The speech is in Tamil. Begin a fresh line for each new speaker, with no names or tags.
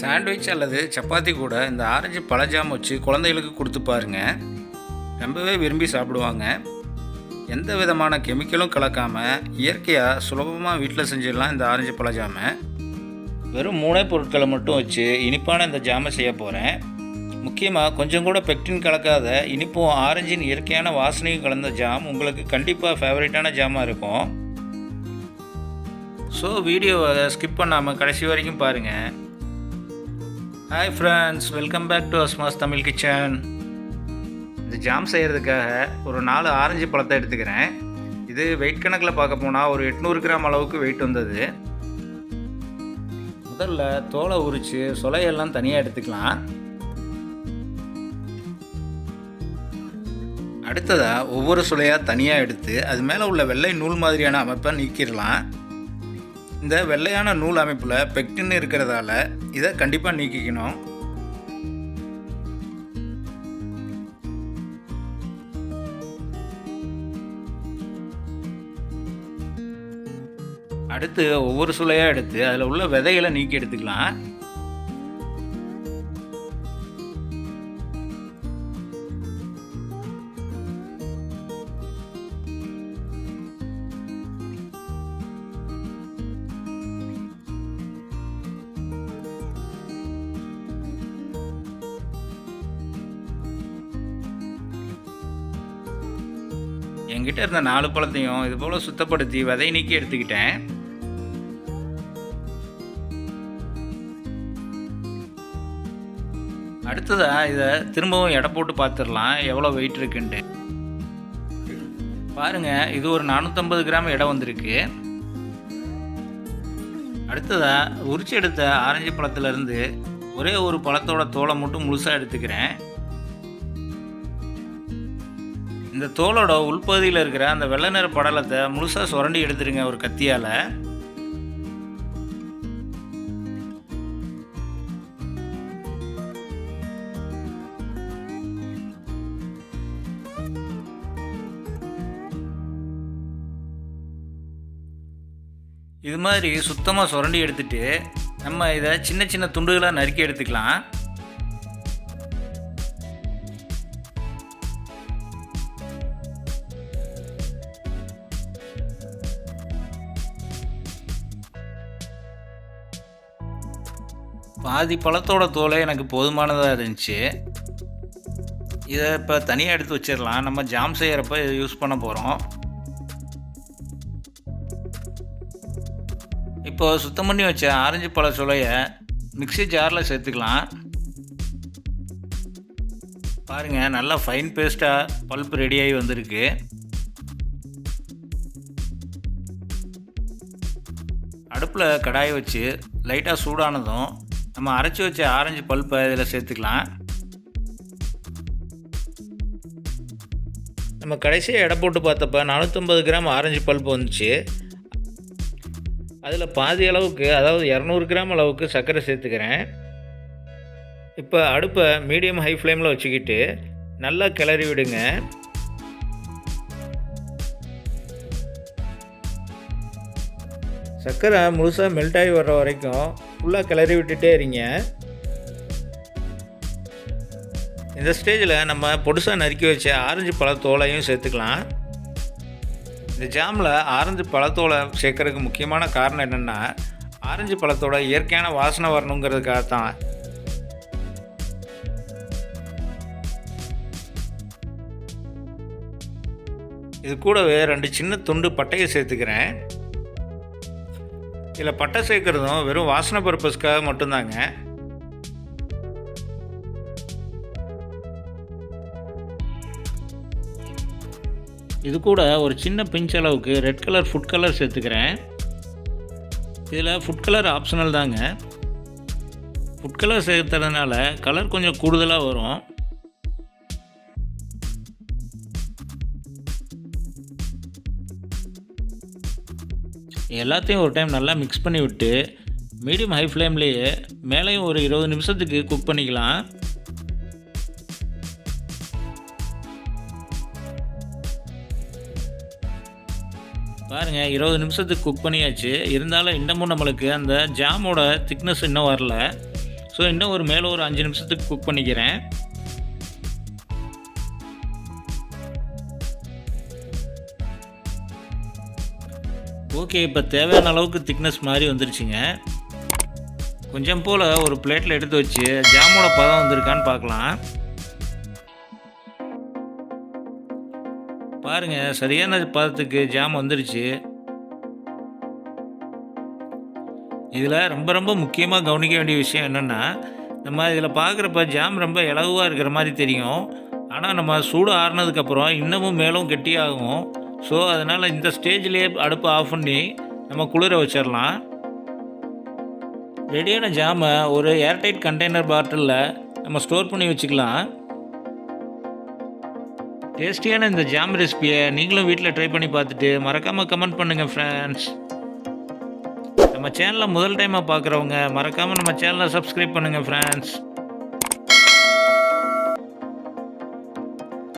சாண்ட்விச் அல்லது சப்பாத்தி கூட இந்த ஆரஞ்சு பழஜாம் வச்சு குழந்தைகளுக்கு கொடுத்து பாருங்க. ரொம்பவே விரும்பி சாப்பிடுவாங்க. எந்த விதமான கெமிக்கலும் கலக்காமல் இயற்கையாக சுலபமாக வீட்டில் செஞ்சிடலாம் இந்த ஆரஞ்சு பழஜாமை. வெறும் மூணே பொருட்களை மட்டும் வச்சு இனிப்பான இந்த ஜாமை செய்ய போகிறேன் முக்கியமாக கொஞ்சம் கூட பெக்டின் கலக்காத இனிப்பும் ஆரஞ்சின் இயற்கையான வாசனையும் கலந்த ஜாம் உங்களுக்கு கண்டிப்பாக ஃபேவரட்டான ஜாமாக இருக்கும். ஸோ வீடியோவை ஸ்கிப் பண்ணாமல் கடைசி வரைக்கும் பாருங்கள் hi friends welcome back to Asma's Tamil kitchen இந்த ஜாம் செய்கிறதுக்காக ஒரு நாலு ஆரஞ்சு பழத்தை எடுத்துக்கிறேன். இது வெயிட் கணக்கில் பார்க்க போனால் ஒரு எட்நூறு கிராம் அளவுக்கு வெயிட் வந்தது. முதல்ல தோலை உரித்து சொலையெல்லாம் தனியாக எடுத்துக்கலாம். அடுத்ததாக ஒவ்வொரு சுளையாக தனியாக எடுத்து அது மேலே உள்ள வெள்ளை நூல் மாதிரியான அமைப்பை நீக்கிடலாம். இந்த வெள்ளையான நூல் அமைப்பில் பெக்டின் இருக்கிறதால இதை கண்டிப்பாக நீக்கிக்கணும். அடுத்து ஒவ்வொரு சுளையாக எடுத்து அதில் உள்ள விதைகளை நீக்கி எடுத்துக்கலாம். என்கிட்ட இருந்த நாலு பழத்தையும் இது போல் சுத்தப்படுத்தி விதை நீக்கி எடுத்துக்கிட்டேன். அடுத்ததாக இதை திரும்பவும் எடை போட்டு பார்த்துடலாம் எவ்வளோ வெயிட் இருக்குன்ட்டு. பாருங்கள் இது ஒரு நானூற்றம்பது கிராம் எடை வந்திருக்கு. அடுத்ததாக உரிச்சு எடுத்த ஆரஞ்சு பழத்துலேருந்து ஒரே ஒரு பழத்தோட தோலை மட்டும் முழுசாக எடுத்துக்கிறேன். இந்த தோலோட உள்பகுதியில் இருக்கிற அந்த வெள்ளை நிற படலத்தை முழுசாக சுரண்டி எடுத்துருங்க ஒரு கத்தியால். இது மாதிரி சுத்தமாக சுரண்டி எடுத்துட்டு நம்ம இதை சின்ன சின்ன துண்டுகளாக நறுக்கி எடுத்துக்கலாம். பாதி பழத்தோட தோலை எனக்கு போதுமானதாக இருந்துச்சு. இதை இப்போ தனியாக எடுத்து வச்சிடலாம் நம்ம ஜாம் செய்கிறப்ப இதை யூஸ் பண்ண போகிறோம் இப்போ சுத்தம் பண்ணி வச்ச ஆரஞ்சு பழ சுளையை மிக்ஸி ஜாரில் சேர்த்துக்கலாம். பாருங்கள் நல்லா ஃபைன் பேஸ்ட்டாக பல்ப் ரெடியாகி வந்திருக்கு. அடுப்பில் கடாயை வச்சு லைட்டாக சூடானதும் நம்ம அரைச்சி வச்ச ஆரஞ்சு பல்ப்பை இதில் சேர்த்துக்கலாம். நம்ம கடைசியாக எடை போட்டு பார்த்தப்ப நானூற்றம்பது கிராம் ஆரஞ்சு பல்ப் வந்துச்சு. அதில் பாதி அளவுக்கு அதாவது இரநூறு கிராம் அளவுக்கு சர்க்கரை சேர்த்துக்கிறேன். இப்போ அடுப்பை மீடியம் ஹை ஃப்ளேமில் வச்சுக்கிட்டு நல்லா கிளறி விடுங்க. சர்க்கரை முழுசாக மெல்ட் ஆகி வர்ற வரைக்கும் ஃபுல்லாக கிளறி விட்டுட்டே இருங்க. இந்த ஸ்டேஜில் நம்ம பொடுசாக நறுக்கி வச்ச ஆரஞ்சு பழத்தோலையும் சேர்த்துக்கலாம். இந்த ஜாமில் ஆரஞ்சு பழத்தோலை சேர்க்கறதுக்கு முக்கியமான காரணம் என்னென்னா ஆரஞ்சு பழத்தோட இயற்கையான வாசனை வரணுங்கிறதுக்காக தான் இது கூடவே ரெண்டு சின்ன துண்டு பட்டையை சேர்த்துக்கிறேன். இதில் பட்டை சேர்க்குறதும் வெறும் வாசனை பர்பஸ்க்காக மட்டும்தாங்க. இது கூட ஒரு சின்ன பிஞ்ச் அளவுக்கு ரெட் கலர் ஃபுட் கலர் சேர்த்துக்கிறேன். இதில் ஃபுட் கலர் ஆப்ஷனல் தாங்க. ஃபுட் கலர் சேர்த்துறதுனால கலர் கொஞ்சம் கூடுதலாக வரும். எல்லாத்தையும் ஒரு டைம் நல்லா மிக்ஸ் பண்ணி விட்டு மீடியம் ஹை ஃப்ளேம்லேயே மேலேயும் ஒரு இருபது நிமிஷத்துக்கு குக் பண்ணிக்கலாம். பாருங்கள் இருபது நிமிஷத்துக்கு குக் பண்ணியாச்சு. இருந்தாலும் இன்னமும் நம்மளுக்கு அந்த ஜாமோட திக்னஸ் இன்னும் வரல. ஸோ இன்னும் ஒரு மேலே ஒரு அஞ்சு நிமிஷத்துக்கு குக் பண்ணிக்கிறேன். ஓகே இப்போ தேவையான அளவுக்கு திக்னஸ் மாதிரி வந்துருச்சுங்க. கொஞ்சம் போல் ஒரு பிளேட்டில் எடுத்து வச்சு ஜாமோட பதம் வந்திருக்கான்னு பார்க்கலாம். பாருங்க சரியான பதத்துக்கு ஜாம் வந்துருச்சு. இதில் ரொம்ப ரொம்ப முக்கியமாக கவனிக்க வேண்டிய விஷயம் என்னென்னா நம்ம இதில் பார்க்குறப்ப ஜாம் ரொம்ப இலகுவாக இருக்கிற மாதிரி தெரியும். ஆனால் நம்ம சூடு ஆறுனதுக்கப்புறம் இன்னமும் மேலும் கெட்டியாகும். ஸோ அதனால் இந்த ஸ்டேஜ்லேயே அடுப்பை ஆஃப் பண்ணி நம்ம குளிர வச்சிடலாம் ரெடியான ஜாமை ஒரு ஏர்டைட் கண்டெய்னர் பாட்டிலில் நம்ம ஸ்டோர் பண்ணி வச்சுக்கலாம். டேஸ்டியான இந்த ஜாம் ரெசிபியை நீங்களும் வீட்டில் ட்ரை பண்ணி பார்த்துட்டு மறக்காமல் கமெண்ட் பண்ணுங்கள் ஃப்ரெண்ட்ஸ் நம்ம சேனலை முதல் டைமாக பார்க்குறவங்க மறக்காமல் நம்ம சேனலை சப்ஸ்கிரைப் பண்ணுங்கள் ஃப்ரெண்ட்ஸ்